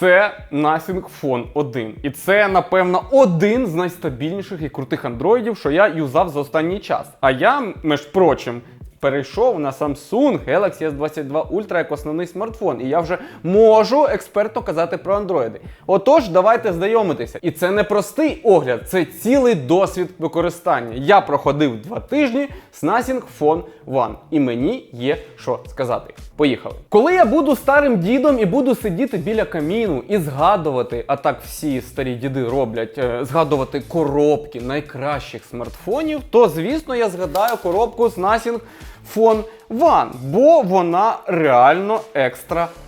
Це Nothing Phone 1. І це, напевно, один з найстабільніших і крутих андроїдів, що я юзав за останній час. А я, між прочим, перейшов на Samsung Galaxy S22 Ultra як основний смартфон, і я вже можу експертно казати про андроїди. Отож, давайте знайомитися. І це не простий огляд, це цілий досвід використання. Я проходив два тижні з Phone One, і мені є що сказати. Поїхали. Коли я буду старим дідом і буду сидіти біля каміну і згадувати, а так всі старі діди роблять, е, згадувати коробки найкращих смартфонів, то звісно я згадаю коробку з Phone One, бо вона реально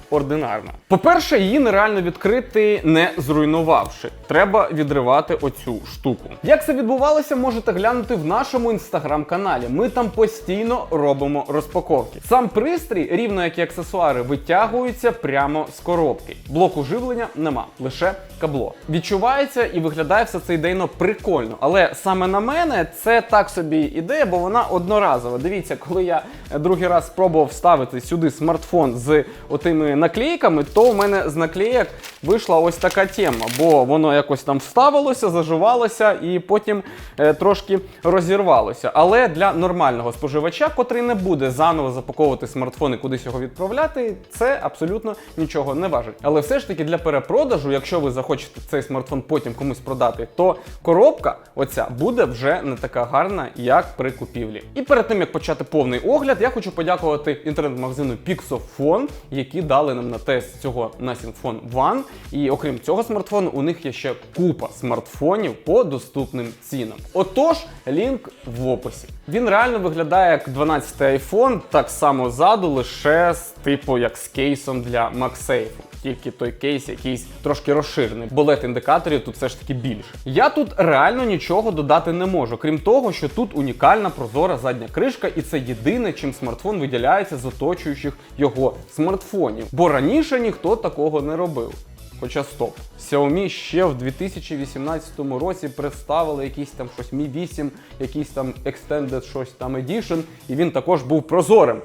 екстраординарна. По-перше, її нереально відкрити, не зруйнувавши. Треба відривати оцю штуку. Як це відбувалося, можете глянути в нашому інстаграм-каналі. Ми там постійно робимо розпаковки. Сам пристрій, рівно як і аксесуари, витягується прямо з коробки. Блоку живлення нема, лише кабло. Відчувається і виглядає все це ідейно прикольно. Але саме на мене це так собі ідея, бо вона одноразова. Дивіться, коли я другий раз спробував вставити сюди смартфон з отими наклейками, то у мене з наклеєк вийшла ось така тема, бо воно якось там вставилося, заживалося і потім е, трошки розірвалося. Але для нормального споживача, котрий не буде заново запаковувати смартфон і кудись його відправляти, це абсолютно нічого не важить. Але все ж таки для перепродажу, якщо ви захочете цей смартфон потім комусь продати, то коробка оця буде вже не така гарна, як при купівлі. І перед тим як почати повний огляд, я хочу подякувати інтернет-магазину Pixofon, які дали нам на тест цього Nothing Phone One. І окрім цього смартфону, у них є ще купа смартфонів по доступним цінам. Отож, лінк в описі. Він реально виглядає як 12 iPhone, так само ззаду, лише з типу як з кейсом для MagSafe. Тільки той кейс якийсь трошки розширений, бо індикаторів тут все ж таки більше. Я тут реально нічого додати не можу, крім того, що тут унікальна прозора задня кришка, і це єдине, чим смартфон виділяється з оточуючих його смартфонів. Бо раніше ніхто такого не робив. Хоча стоп, Xiaomi ще в 2018 році представили якийсь там щось Mi 8, якийсь там Extended щось там Edition, і він також був прозорим.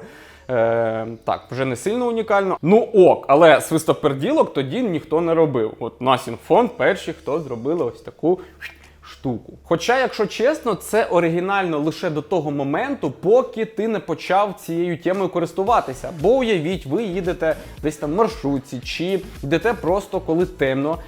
Е, так, вже не сильно унікально. Ну ок, але свистоперділок тоді ніхто не робив. От Phone перші, хто зробили ось таку штуку. Хоча, якщо чесно, це оригінально лише до того моменту, поки ти не почав цією темою користуватися. Бо уявіть, ви їдете десь там в маршрутці, чи йдете просто коли темно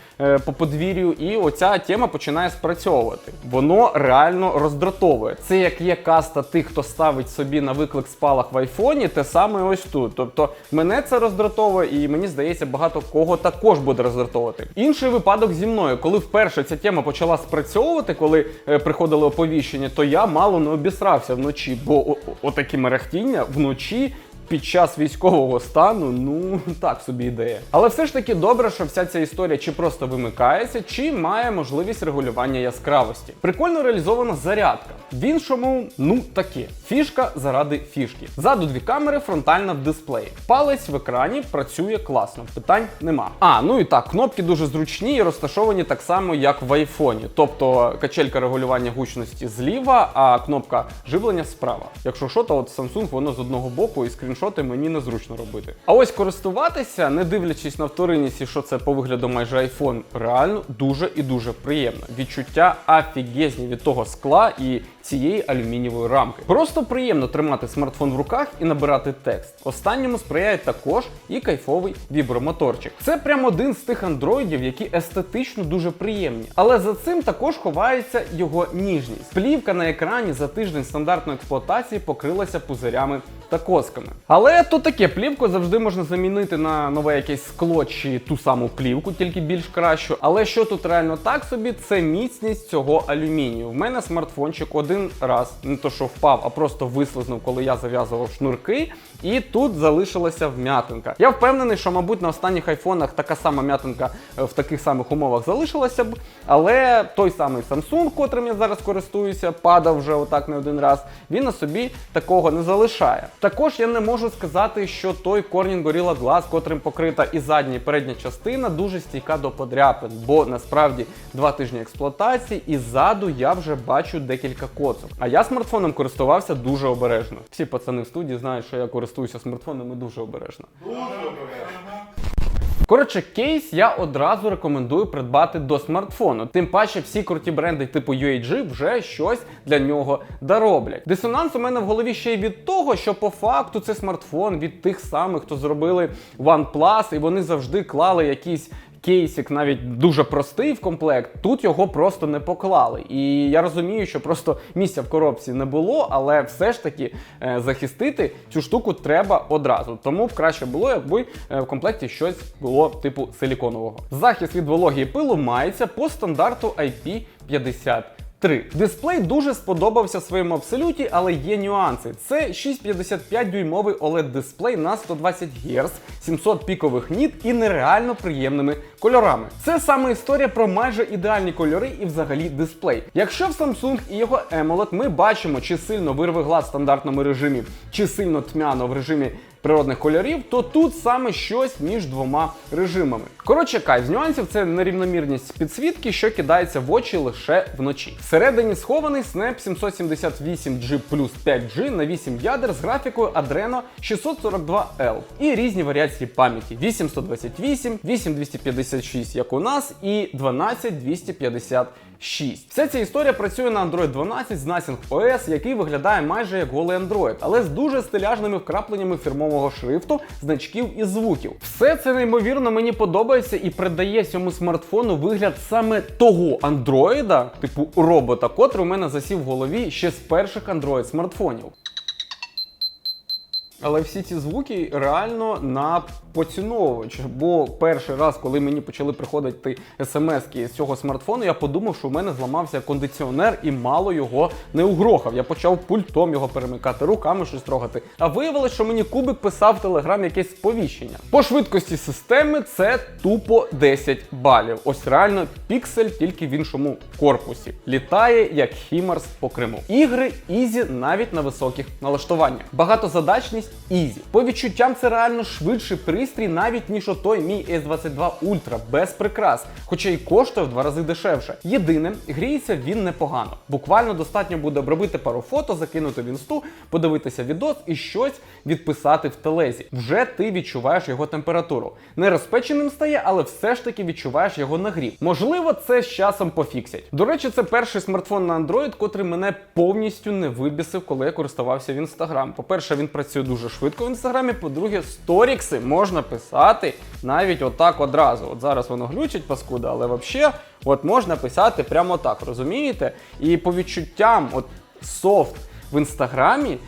по подвір'ю, і оця тема починає спрацьовувати. Воно реально роздратовує. Це як є каста тих, хто ставить собі на виклик спалах в айфоні, те саме ось тут. Тобто мене це роздратовує, і мені здається, багато кого також буде роздратовувати. Інший випадок зі мною, коли вперше ця тема почала спрацьовувати, коли е, приходили оповіщення, то я мало не обісрався вночі, бо отакі мерехтіння вночі. Під час військового стану, ну так собі ідея. Але все ж таки добре, що вся ця історія чи просто вимикається, чи має можливість регулювання яскравості. Прикольно реалізована зарядка. В іншому, ну таке. Фішка заради фішки. Ззаду дві камери, фронтальна в дисплеї. Палець в екрані працює класно, питань нема. А, ну і так, кнопки дуже зручні і розташовані так само, як в айфоні. Тобто качелька регулювання гучності зліва, а кнопка живлення справа. Якщо що, то от Samsung воно з одного боку і скріншоти мені незручно робити. А ось користуватися, не дивлячись на вторинність, що це по вигляду майже iPhone, реально дуже і дуже приємно. Відчуття афігезні від того скла і цієї алюмінієвої рамки. Просто приємно тримати смартфон в руках і набирати текст. Останньому сприяє також і кайфовий вібромоторчик. Це прямо один з тих андроїдів, які естетично дуже приємні. Але за цим також ховається його ніжність. Плівка на екрані за тиждень стандартної експлуатації покрилася пузирями та косками. Але то таке плівку завжди можна замінити на нове якесь скло чи ту саму плівку, тільки більш кращу. Але що тут реально так собі, це міцність цього алюмінію. В мене смартфончик один раз не то, що впав, а просто вислизнув, коли я зав'язував шнурки, і тут залишилася вм'ятинка. Я впевнений, що, мабуть, на останніх айфонах така сама м'ятинка е, в таких самих умовах залишилася б. Але той самий Samsung, котрим я зараз користуюся, падав вже отак не один раз. Він на собі такого не залишає. Також я не можу сказати, що той Corning Gorilla Glass, котрим покрита і задня, і передня частина, дуже стійка до подряпин, бо насправді два тижні експлуатації і ззаду я вже бачу декілька коцок. А я смартфоном користувався дуже обережно. Всі пацани в студії знають, що я користуюся смартфонами дуже обережно. Коротше, кейс я одразу рекомендую придбати до смартфону. Тим паче, всі круті бренди типу UAG вже щось для нього дороблять. Дисонанс у мене в голові ще й від того, що по факту це смартфон від тих самих, хто зробили OnePlus, і вони завжди клали якісь. Кейсик навіть дуже простий в комплект, тут його просто не поклали. І я розумію, що просто місця в коробці не було, але все ж таки е, захистити цю штуку треба одразу. Тому б краще було, якби е, в комплекті щось було типу силіконового. Захист від вологі і пилу мається по стандарту IP50. 3. Дисплей дуже сподобався своєму абсолюті, але є нюанси. Це 6,55 дюймовий oled дисплей на 120 Гц, 700 пікових ніт і нереально приємними кольорами. Це саме історія про майже ідеальні кольори і взагалі дисплей. Якщо в Samsung і його AMOLED ми бачимо, чи сильно вирве глаз в стандартному режимі, чи сильно тьмяно в режимі природних кольорів, то тут саме щось між двома режимами. Коротше, кай, з нюансів це нерівномірність підсвітки, що кидається в очі лише вночі. Всередині схований Snap 778G плюс 5G на 8 ядер з графікою Adreno 642L і різні варіації пам'яті: 8128, 8256, як у нас, і 12256. 6. Вся ця історія працює на Android 12 з Nothing OS, який виглядає майже як голий Android, але з дуже стиляжними вкрапленнями фірмового шрифту, значків і звуків. Все це неймовірно мені подобається і придає цьому смартфону вигляд саме того андроїда, типу робота, котрий у мене засів в голові ще з перших Android смартфонів. Але всі ці звуки реально на поціновувач. Бо перший раз, коли мені почали приходити смски з цього смартфону, я подумав, що у мене зламався кондиціонер і мало його не угрохав. Я почав пультом його перемикати, руками щось трогати. А виявилось, що мені кубик писав в телеграм якесь сповіщення. По швидкості системи це тупо 10 балів. Ось реально піксель тільки в іншому корпусі. Літає як Хімарс по Криму. Ігри ізі навіть на високих налаштуваннях. Багатозадачність ізі. По відчуттям це реально швидший пристрій, навіть ніж отой мій S22 Ultra без прикрас, хоча й коштує в два рази дешевше. Єдине, гріється він непогано. Буквально достатньо буде обробити пару фото, закинути в інсту, подивитися відос і щось відписати в телезі. Вже ти відчуваєш його температуру. Не розпеченим стає, але все ж таки відчуваєш його нагрів. Можливо, це з часом пофіксять. До речі, це перший смартфон на Android, котрий мене повністю не вибісив, коли я користувався в Instagram. По-перше, він працює дуже швидко в інстаграмі. По-друге, сторікси можна писати навіть отак одразу. От зараз воно глючить паскуда, але взагалі от можна писати прямо так, розумієте? І по відчуттям, от софт в інстаграмі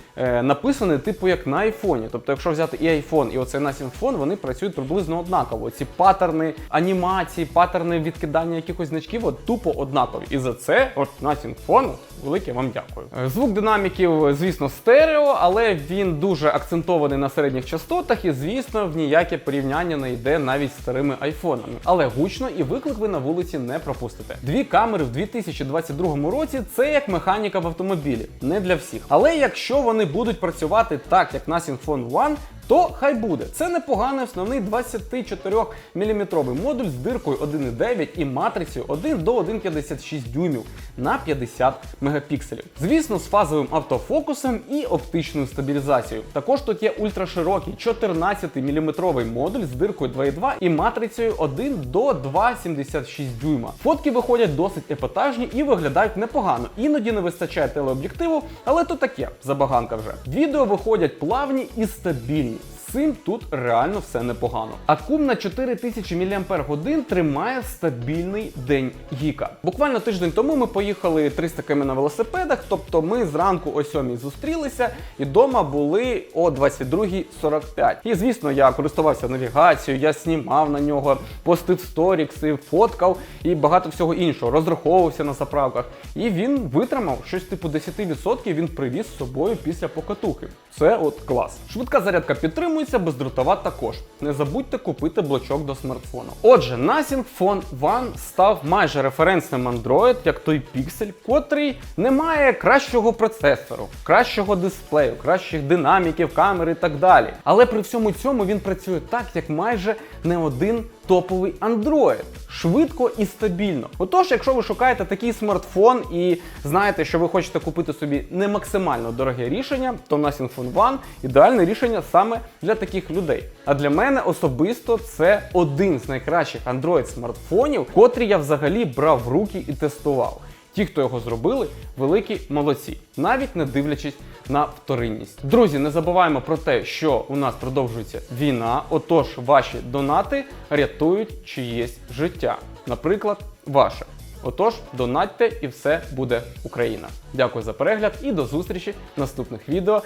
написаний типу як на айфоні. Тобто, якщо взяти і айфон, і оцей Nothing Phone, вони працюють приблизно однаково. Ці паттерни анімації, паттерни відкидання якихось значків, от тупо однакові. І за це, от Nothing Phone, велике вам дякую. Е, Звук динаміків, звісно, стерео, але він дуже акцентований на середніх частотах, і звісно, в ніяке порівняння не йде навіть з старими айфонами. Але гучно і виклик ви на вулиці не пропустите. Дві камери в 2022 році це як механіка в автомобілі, не для всіх. Але якщо вони будуть працювати так, як на Phone One, то хай буде. Це непоганий основний 24 мм модуль з диркою 1,9 і матрицею 1 до 1,56 дюймів на 50 мегапікселів. Звісно, з фазовим автофокусом і оптичною стабілізацією. Також тут є ультраширокий 14 мм модуль з диркою 2,2 і матрицею 1 до 2,76 дюйма. Фотки виходять досить епатажні і виглядають непогано. Іноді не вистачає телеоб'єктиву, але то таке, забаганка вже. Відео виходять плавні і стабільні. Цим тут реально все непогано. Акум на 4000 мАч тримає стабільний день гіка. Буквально тиждень тому ми поїхали 300 км на велосипедах, тобто ми зранку о 7 зустрілися і вдома були о 22.45. І звісно, я користувався навігацією, я знімав на нього, постив сторікси, фоткав і багато всього іншого, розраховувався на заправках. І він витримав щось типу 10% він привіз з собою після покатухи. Це от клас. Швидка зарядка підтримується, бездротова також. Не забудьте купити блочок до смартфону. Отже, Nothing Phone One став майже референсним Android, як той Pixel, котрий не має кращого процесору, кращого дисплею, кращих динаміків, камер і так далі. Але при всьому цьому він працює так, як майже не один топовий Android. Швидко і стабільно. Отож, якщо ви шукаєте такий смартфон і знаєте, що ви хочете купити собі не максимально дороге рішення, то Phone One ідеальне рішення саме для таких людей. А для мене особисто це один з найкращих Android смартфонів, котрі я взагалі брав в руки і тестував. Ті, хто його зробили, великі молодці, навіть не дивлячись на вторинність. Друзі, не забуваємо про те, що у нас продовжується війна. Отож, ваші донати рятують чиєсь життя, наприклад, ваше. Отож, донатьте і все буде Україна. Дякую за перегляд і до зустрічі в наступних відео.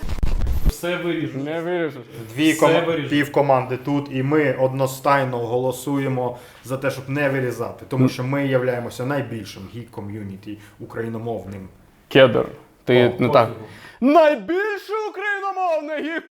Все виріжу. Не вирішиш. Дві Все ком... пів команди тут, і ми одностайно голосуємо за те, щоб не вирізати, тому що ми являємося найбільшим гік ком'юніті україномовним. Кедр. Ти О, не так. Найбільше україномовне гік